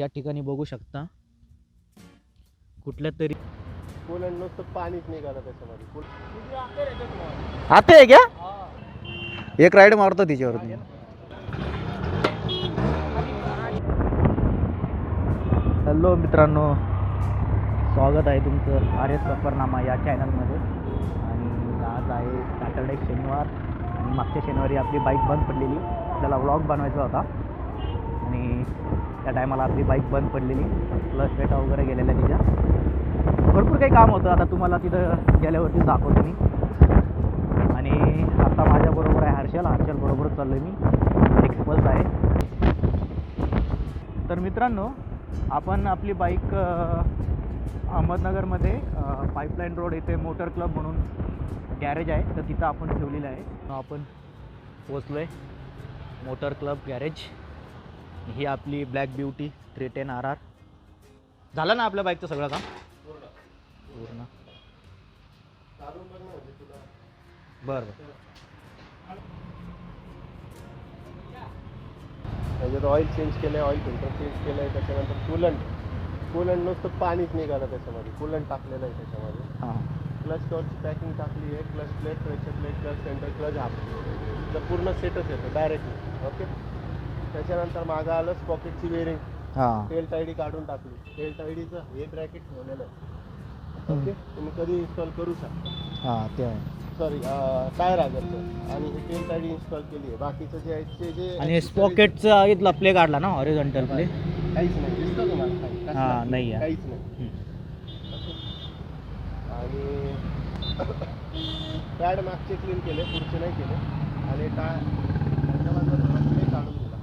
या ठिकाणी बघू शकता. कुठल्या तरी नुसतं पाणीच निघालं त्याच्यामध्ये. कोल- आता आहे क्या? एक राईड मारतो तिच्यावरती हॅलो मित्रांनो. स्वागत आहे तुमचं आर एस सफरनामा या चॅनलमध्ये आणि आज आहे सॅटर्डे शनिवार. आणि मागच्या शनिवारी आपली बाईक बंद पडलेली. आपल्याला व्लॉग बनवायचा होता. आणि त्या टायमाला आपली बाईक बंद पडलेली. प्लस पेटा वगैरे गेलेल्या तिच्या. भरपूर काही काम होतं. आता तुम्हाला तिथं गेल्यावरती दाखवतो मी. आणि आता माझ्याबरोबर आहे हर्षल. हर्षल बरोबर चाललो मी. एक्सपल्स आहे. तर मित्रांनो आपण आपली बाईक अहमदनगरमध्ये पाईपलाईन रोड इथे मोटर क्लब म्हणून गॅरेज आहे. तर तिथं आपण ठेवलेलं आहे. आपण पोचलो आहे मोटर क्लब गॅरेज ही आपली black beauty three ten R R झालं ना आपल्या बाईकचं सगळं काम? पूर्ण. बरं बरं. त्याच्यात ऑइल चेंज केलं आहे ऑइल फिल्टर चेंज केलं आहे त्याच्यानंतर कुलंट कुलंट नुसतं पाणीच निघालं त्याच्यामध्ये. कुलंट टाकलेलं आहे त्याच्यामध्ये. हां. क्लच कवरची पॅकिंग टाकली आहे. Clutch plate pressure plate clutch centre clutch half. तर पूर्ण सेटच येतं डायरेक्टली ओके त्याच्यानंतर मागं आलं पॉकेटची बेरिंग हां. तेल टायडी काढून टाकली. तेल टायडीचं हे ब्रॅकेट ठेवलेलं आहे. ओके तुम्ही कधी इन्स्टॉल करू शकता. हां ते आहे. सॉरी टायर आगरचं आणि हे तेल टायडी इन्स्टॉल केली आहे. बाकीचं जे आहे ते जे आणि स्पॉकेटचा इथला प्ले काढला ना हॉरिझॉन्टल प्ले काहीच नाही. दिसतं तुम्हाला काही? कसलं? हा, नाही आहे. काहीच नाही. आणि पॅड मागचे क्लीन केले पुढचे नाही केले. आणि टाय त्याच्या बाजूला थोडा play काढून दिला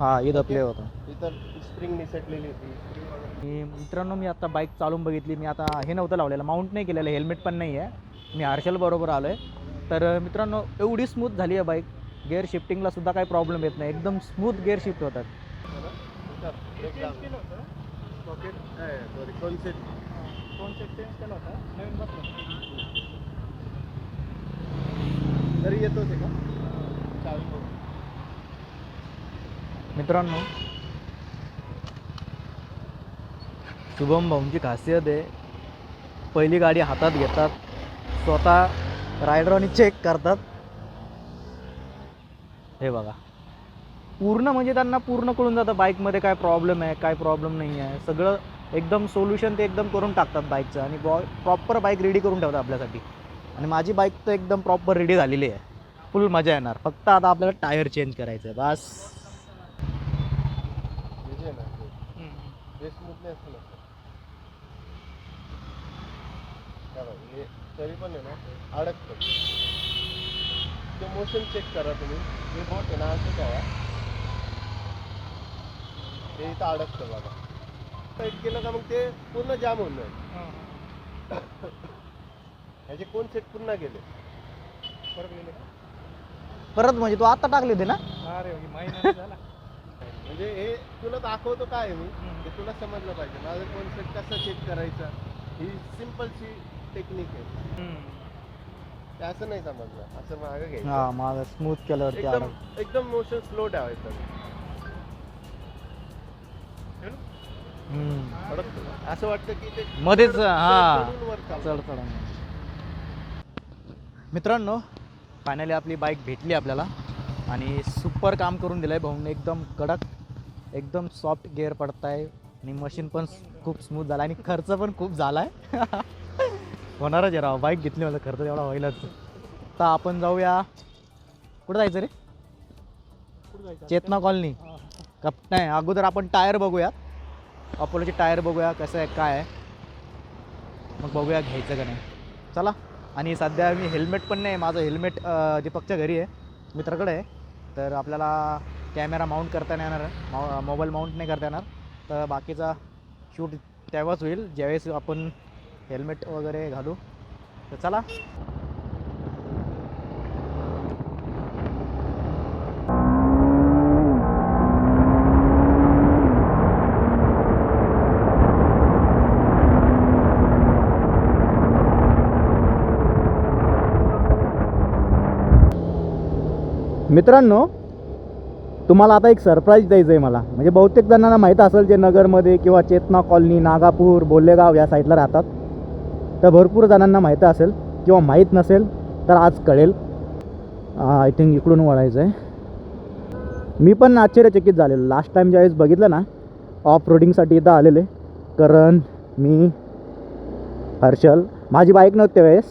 हां इथं प्ले होता इथं स्प्रिंग निसटलेली होती spring वगैरे मी मित्रांनो मी आता बाईक चालून बघितली मी आता हे नव्हतं लावलेलं माउंट नाही केलेलं हेल्मेट पण नाही आहे मी हर्षल बरोबर आलो आहे तर मित्रांनो एवढी स्मूथ झाली आहे बाईक गिअर शिफ्टिंगला सुद्धा काही प्रॉब्लेम येत नाही एकदम स्मूथ गिअर शिफ्ट होतात? इथं sorry, concept. तरी येतोच आहे का चावी बघू. मित्रांनो शुभम भाऊंची खासियत आहे पहिली गाडी हातात घेतात स्वतः रायडरनी चेक करतात. हे बघा. पूर्ण म्हणजे त्यांना पूर्ण कळून जातं बाईकमध्ये काय प्रॉब्लेम आहे काय प्रॉब्लेम नाही आहे. सगळं एकदम सोल्युशन ते एकदम करून टाकतात बाईकचं आणि बॉ प्रॉपर बाईक रेडी करून ठेवतात आपल्यासाठी. आणि माझी बाईक तर एकदम प्रॉपर रेडी झालेली आहे. फुल मजा येणार. फक्त आता आपल्याला टायर चेंज करायचं आहे बस हे जे आहे ना हे- हे स्मूथनेस नसतं हे हे तरी पण आहे ना अडकतं. ते मोशन चेक करा तुम्ही. हे बोट आहे ना असं ठेवा. ते इथं अडकतं बघा. टाईट केलं का मग ते पूर्ण जाम होऊन जाईल. ह्याचे कोण सेट पुन्हा गेले परत गेले परत म्हणजे तू आता टाकले होते ना? म्हणजे हे तुला दाखवतो काय आहे मी? ते तुला समजलं पाहिजे. माझं कॉन्सेप्ट कसं चेक करायचं? ही सिम्पलची टेक्निक आहे. ते असं नाही समजलं. असं मागं हा घ्यायचं माझं स्मूथ केल्यावरती एकदम एकदम मोशन स्लो ठेवायचं. हम्म. अडकतं. असं वाटतं की ते मध्येच, हा. चढून वर चालतं. चढ चढ. मित्रांनो फायनली आपली बाईक भेटली आपल्याला. आणि सुपर काम करून दिलं आहे भाऊने. एकदम कडक एकदम सॉफ्ट गिअर पडताय. आणि मशीन पण खूप स्मूथ झाला आणि खर्च पण खूप झाला आहे होणारच आहे राव. बाईक घेतली मला खर्च एवढा होईलच. तर आपण जाऊया. कुठं जायचं रे? चेतना कॉलनी. कप नाही अगोदर आपण टायर बघूया. अपोलोचे टायर बघूया कसं आहे काय आहे. मग बघूया घ्यायचं का नाही. चला. आणि सध्या मी हेल्मेट पण नाही माझं हेल्मेट दीपकच्या घरी आहे. मित्राकडे आहे. तर आपल्याला कॅमेरा माउंट करता नाही येणार मो मोबाईल माउंट नाही करता येणार. तर बाकीचा शूट तेव्हाच होईल ज्यावेळेस आपण हेल्मेट वगैरे घालू. तर चला. मित्रांनो तुम्हाला आता एक सरप्राईज द्यायचं आहे मला. म्हणजे बहुतेक जणांना माहीत असेल जे नगरमध्ये किंवा चेतना कॉलनी नागापूर बोल्लेगाव या साईडला राहतात. तर भरपूर जणांना माहीत असेल किंवा माहीत नसेल तर आज कळेल. आय थिंक इकडून वळायचं आहे मी पण आश्चर्यचकित झालेलो. लास्ट टाईम ज्यावेळेस बघितलं ना ऑफ रोडिंगसाठी इथं आलेले करण मी हर्षल माझी बाईक नव्हती त्यावेळेस.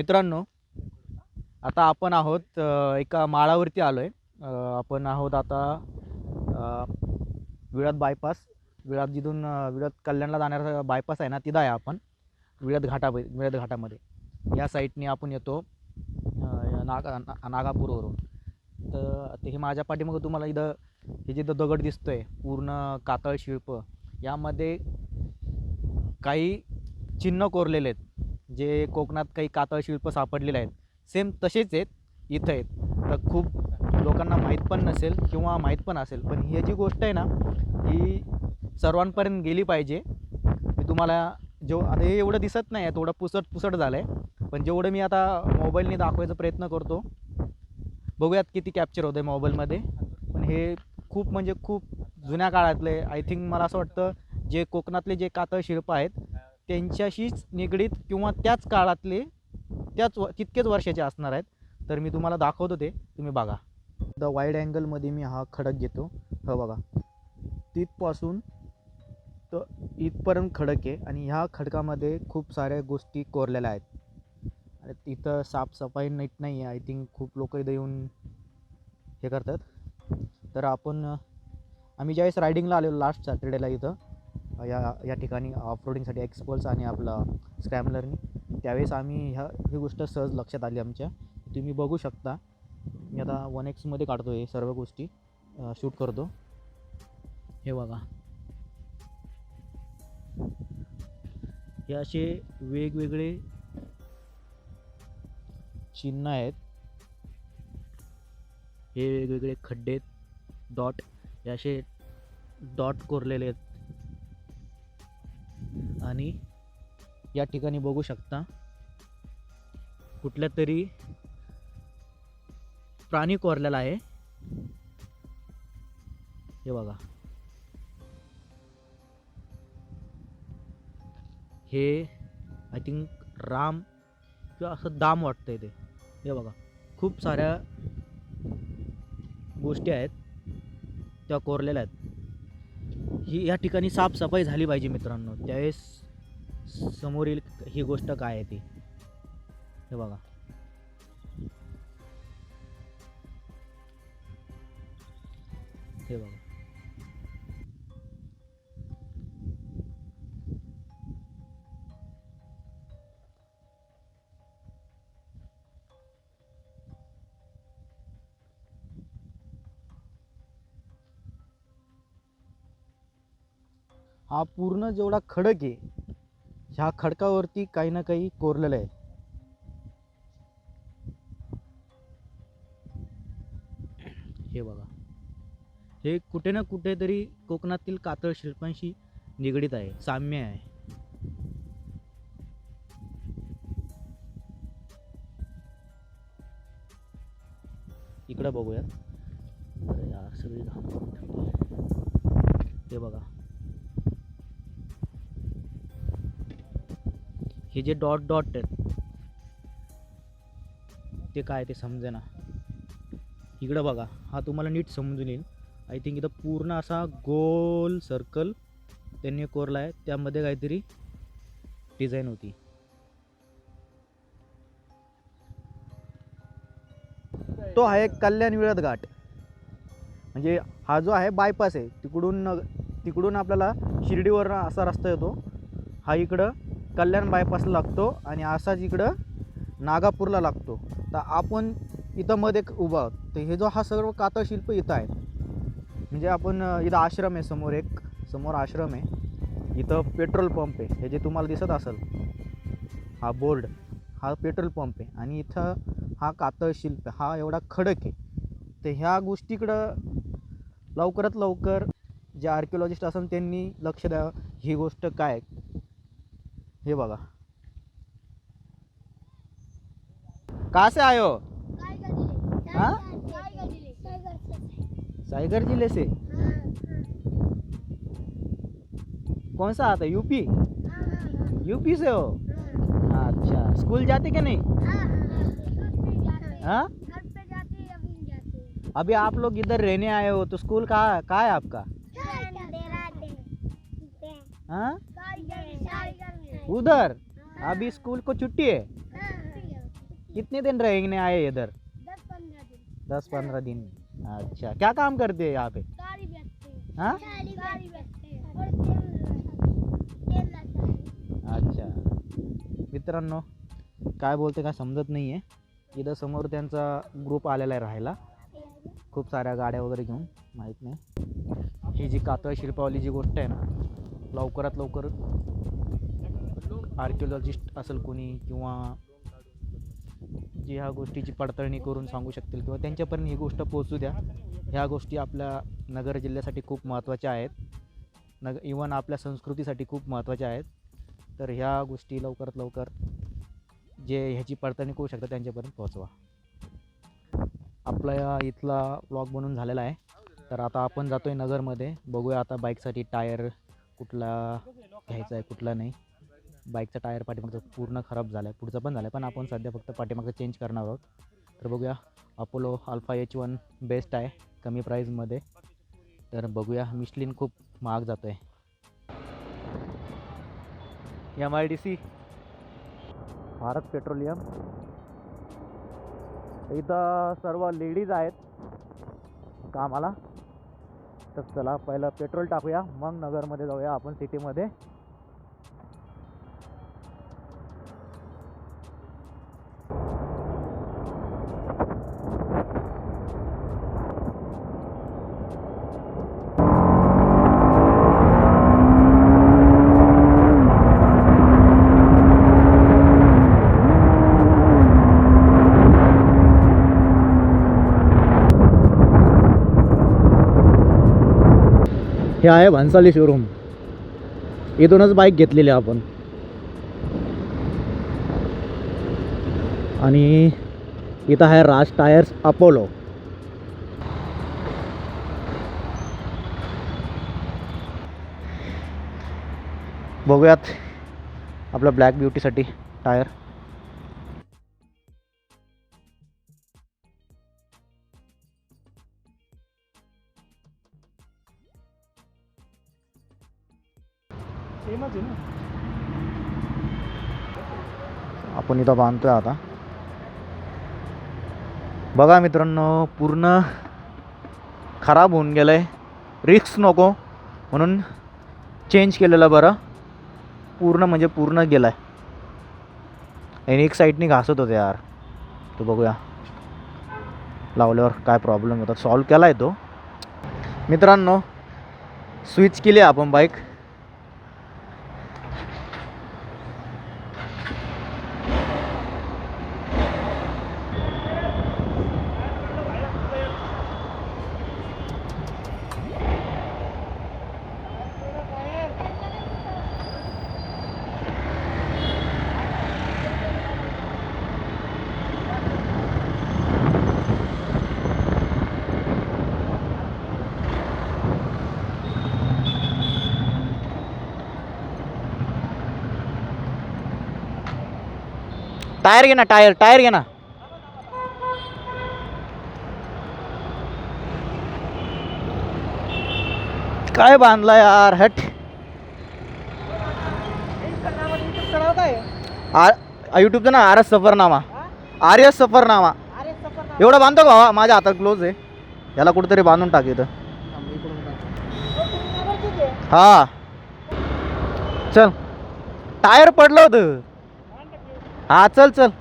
मित्रांनो आता आपण आहोत एका माळावरती आलो आहे आपण आहोत आता अ, विळद बायपास विळात जिथून अ, विळद कल्याणला जाणारा बायपास आहे ना तिथं आहे आपण. विळद घाटा विळद घाटामध्ये. या साईडने आपण येतो नागा ना- नागापूरवरून. तर ते हे माझ्या पाठीमागं तुम्हाला इथं हे जिथं दगड दिसतोय पूर्ण कातळ शिल्प यामध्ये काही चिन्ह कोरलेले आहेत. जे कोकणात काही कातळ शिल्प सापडलेले आहेत सेम तसेच आहेत इथं आहेत. तर खूप लोकांना माहीत पण नसेल किंवा माहीत पण असेल पण ही जी गोष्ट आहे ना ही सर्वांपर्यंत गेली पाहिजे. मी तुम्हाला जेव आता हे एवढं दिसत नाही आहे थोडं पुसट पुसट झालं आहे पण जेवढं मी आता मोबाईलने दाखवायचा प्रयत्न करतो बघूयात किती कॅप्चर होतं आहे मोबाईलमध्ये. पण हे खूप म्हणजे खूप जुन्या काळातले आय थिंक मला असं वाटतं जे कोकणातले जे कातळ शिल्प आहेत त्यांच्याशीच निगडीत किंवा त्याच काळातले त्याच व तितकेच वर्षाचे असणार आहेत. तर मी तुम्हाला दाखवतो ते तुम्ही बघा. द वाईड अँगलमध्ये मी हा खडक घेतो. ह बघा. तिथपासून तर इथपर्यंत खडक आहे आणि ह्या खडकामध्ये खूप साऱ्या गोष्टी कोरलेल्या आहेत. आणि तिथं साफसफाई नीट नाही आहे. आय थिंक खूप लोक इथं येऊन हे करतात. तर आपण आम्ही ज्यावेळेस रायडिंगला आलेलो लास्ट सॅटर्डेला इथं या या ठिकाणी ऑफ रोडिंगसाठी एक्सपल्स आणि आपला स्क्रॅमलरनी त्यावेळेस आम्ही ह्या ही गोष्ट सहज लक्षात आली आमच्या. तुम्ही बघू शकता. मी आता वन एक्समध्ये काढतो हे सर्व गोष्टी. शूट करतो. हे बघा. हे असे वेगवेगळे चिन्ह आहेत. हे वेगवेगळे खड्डे डॉट हे असे डॉट कोरलेले आहेत. आणि या ठिकाणी बघू शकता कुठल्या तरी प्राणी कोरलेला आहे. हे बघा. हे आय थिंक राम किंवा असं दाम वाटतंय ते. हे बघा. खूप साऱ्या गोष्टी आहेत त्या कोरलेल्या आहेत. ही या ठिकाणी साफसफाई झाली पाहिजे मित्रांनो. त्यावेळेस समोरील ही गोष्ट काय आहे ती? हे बघा. हे बघा. हा पूर्ण जेवढा खडक आहे ह्या खडकावरती काही ना काही कोरलेलं आहे. हे बघा. हे कुठे ना कुठेतरी कोकणातील कातळ शिल्पांशी निगडीत आहे साम्य आहे. इकडं बघूया अरे यार सगळी हे बघा. हे जे डॉट डॉट आहेत ते काय ते समजेना. इकडं बघा हा तुम्हाला नीट समजून येईल. आय थिंक इथं पूर्ण असा गोल सर्कल त्यांनी कोरला आहे त्यामध्ये काहीतरी डिझाईन होती. तो आहे कल्याण विळद घाट. म्हणजे हा जो आहे बायपास आहे तिकडून तिकडून आपल्याला शिर्डीवर असा रस्ता येतो. हा इकडं कल्याण बायपासला लागतो आणि असाच इकडं नागापूरला लागतो. तर आपण इथं मध्ये उभा आहोत. तर हे जो हा सर्व कातळ शिल्प इथं आहे म्हणजे आपण इथं आश्रम आहे समोर एक. समोर आश्रम आहे. इथं पेट्रोल पंप आहे. हे जे तुम्हाला दिसत असेल हा बोर्ड हा पेट्रोल पंप आहे. आणि इथं हा कातळ शिल्प हा एवढा खडक आहे. तर ह्या गोष्टीकडं लवकरात लवकर जे आर्किओलॉजिस्ट असेल त्यांनी लक्ष द्यावं. ही गोष्ट काय हे बघा कहाँ से हो? हाँ? साइगर ज़िले से? कौन सा आता है? यूपी? यूपी से हो? अच्छा स्कूल जाते क्या नहीं? हाँ? अभी आप लोग इधर रहने आए हो तो स्कूल कहाँ कहाँ है आपका? हाँ? उधर अभी स्कूल को छुट्टी है। कितने दिन रहेंगे आए इधर? दस पंद्रह दिन। अच्छा क्या काम करते हैं यहाँ पे? हाँ? अच्छा मित्रांनो काय बोलते काय समजत नाही आहे इथं समोर त्यांचा ग्रुप आलेला आहे राहायला. खूप साऱ्या गाड्या वगैरे घेऊन माहीत नाही. ही जी कातळ शिल्पावली जी गोष्ट आहे ना लवकरात लवकर आर्किओलॉजिस्ट असेल कोणी किंवा जी ह्या गोष्टीची पडताळणी करून सांगू शकतील किंवा त्यांच्यापर्यंत ही गोष्ट पोहोचू द्या. ह्या गोष्टी आपल्या नगर जिल्ह्यासाठी खूप महत्त्वाच्या आहेत. नग इवन आपल्या संस्कृतीसाठी खूप महत्त्वाच्या आहेत. तर ह्या गोष्टी लवकरात लवकर जे ह्याची पडताळणी करू शकतात त्यांच्यापर्यंत पोहोचवा. आपला या इथला ब्लॉग बनून झालेला आहे. तर आता आपण जातो आहे नगरमध्ये. बघूया आता बाईकसाठी टायर कुठला घ्यायचा आहे कुठला नाही. बाईकचा टायर पाठीमागचा पूर्ण खराब झाला आहे पुढचा पण झाला आहे पण आपण सध्या फक्त पाठीमागचा चेंज करणार आहोत. तर बघूया Apollo Alpha H one best आहे कमी प्राईजमध्ये तर बघूया मिशलिन खूप महाग जातो आहे M I D C Bharat Petroleum. इथं सर्व लेडीज आहेत. कामाला. तर चला पहिलं पेट्रोल टाकूया मग नगरमध्ये जाऊया आपण सिटीमध्ये हे आहे भन्साली शोरूम इथूनच बाईक घेतलेली आपण. आणि इथं आहे राज टायर्स अपोलो. बघूयात आपल्या ब्लॅक ब्युटीसाठी टायर. आपण इथं बांधतोय आता. बघा मित्रांनो पूर्ण खराब होऊन गेलं आहे रिक्स नको म्हणून चेंज केलेलं बरं. पूर्ण म्हणजे पूर्ण गेलं आहे आणि एक साईडनी घासत होते यार. तो बघूया. लावल्यावर काय प्रॉब्लेम होता सॉल्व केला आहे तो. मित्रांनो स्विच केली आपण बाईक टायर घे ना टायर टायर घे ना काय बांधला यार हट. युट्यूबचं ना R S Safarnama. R S Safarnama. एवढं बांधतो का? भावा? माझ्या हातात क्लोज आहे. याला कुठेतरी बांधून टाक इथं. हा. चल. टायर पडलं होतं. हा चल चल.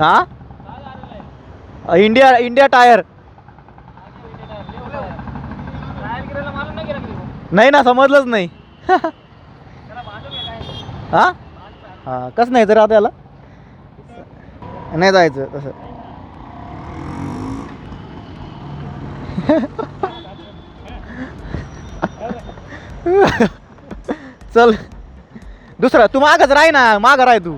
हा? India India tyre. नाही ना समजलंच नाही. हा? हा कसं नाही तर आता नाही जायचं तसं. चल. दुसरं तू मागच राह ना माग राह तू.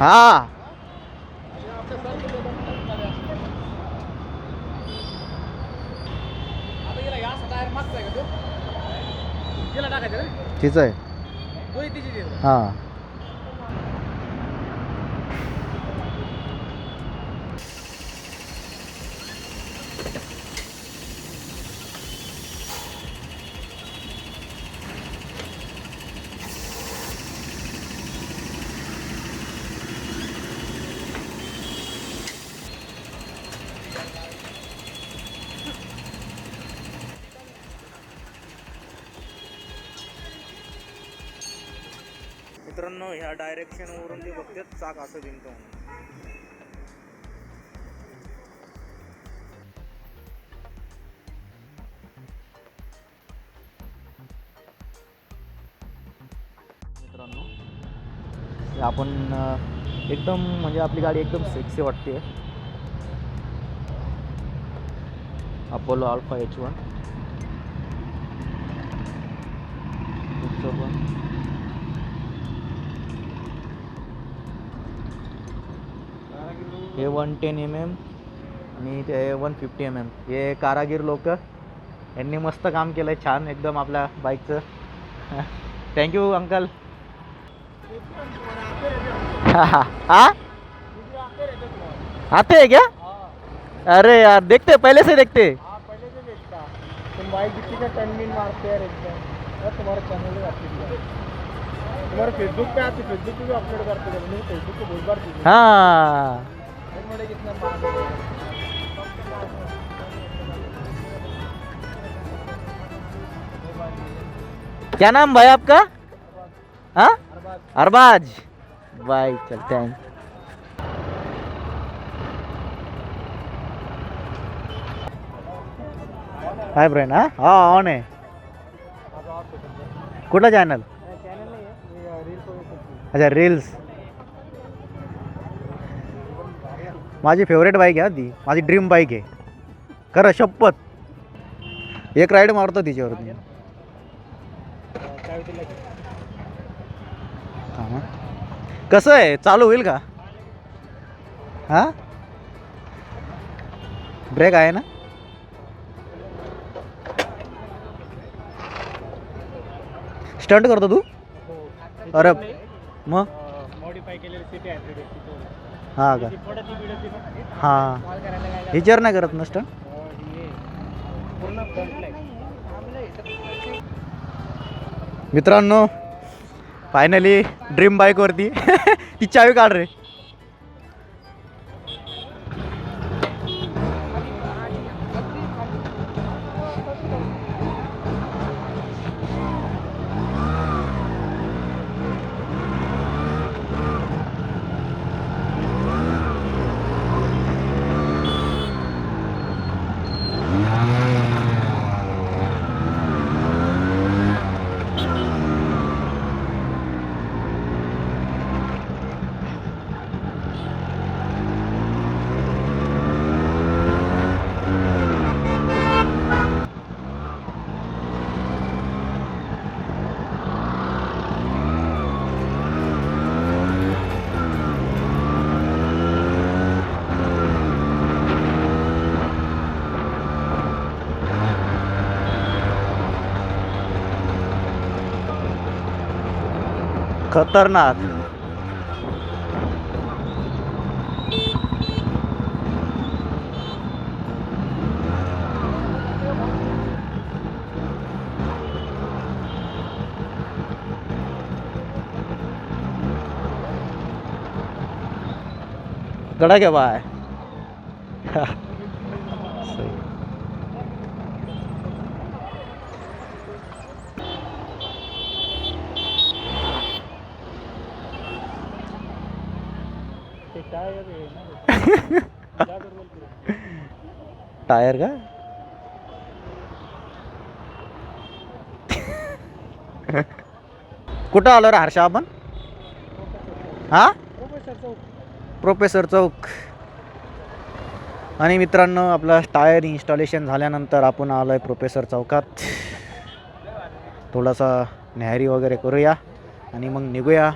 हा. तिचं आहे. हा. मित्रांनो ह्या डायरेक्शनवरून ते बघतात चाक असं जिंकतो मित्रांनो आपण एकदम म्हणजे आपली गाडी एकदम सेक्सी वाटते अपोलो अल्फा एच वन पण हे वन टेन एम एम आणि ते वन फिफ्टी एम एम. हे कारागीर लोक. यांनी मस्त काम केलं आहे छान एकदम आपल्या बाईकचं थँक्यू अंकल हाँ? आते हैं क्या? अरे यार देखते पहले से देखते. तुम बाइक किसी का टर्निंग मारते हैं एकदम. और तुम्हारा चैनल फेसबुक पे आते फेसबुक पे भी अपलोड करते फेसबुक पे बहुत बार हाँ. मोड़े कितना मार क्या नाम भाई आपका? हाँ? अरबाज भाई चल थैंक हाय ब्रेन हाँ? हाँ ऑन आहे कुठला चॅनल चैनल नहीं है ये रील को अच्छा रील्स माझी फेवरेट बाईक आहे हा ती. माझी ड्रीम बाईक आहे. खरं शपथ. एक राईड मारतो तिच्यावरती. हा. कसं आहे? चालू होईल का? हा? ब्रेक आहे ना? स्टंट करतो तू? अरे मग? मॉडीफाय केलेली सिटी आहे हा का? हा. विचार नाही करत नष्ट मित्रांनो फायनली ड्रीम बाईकवरती ती चावी काढ रे. खतरनाक। गड़ा क्या बाय सही ते काय आहे ना टायर का? कुठं आलो रे हर्षा आपण? हा? प्रोफेसर चौक. आणि मित्रांनो आपलं टायर इन्स्टॉलेशन झाल्यानंतर आपण आलो आहे प्रोफेसर चौकात. थोडासा न्याहारी वगैरे करूया आणि मग निघूया.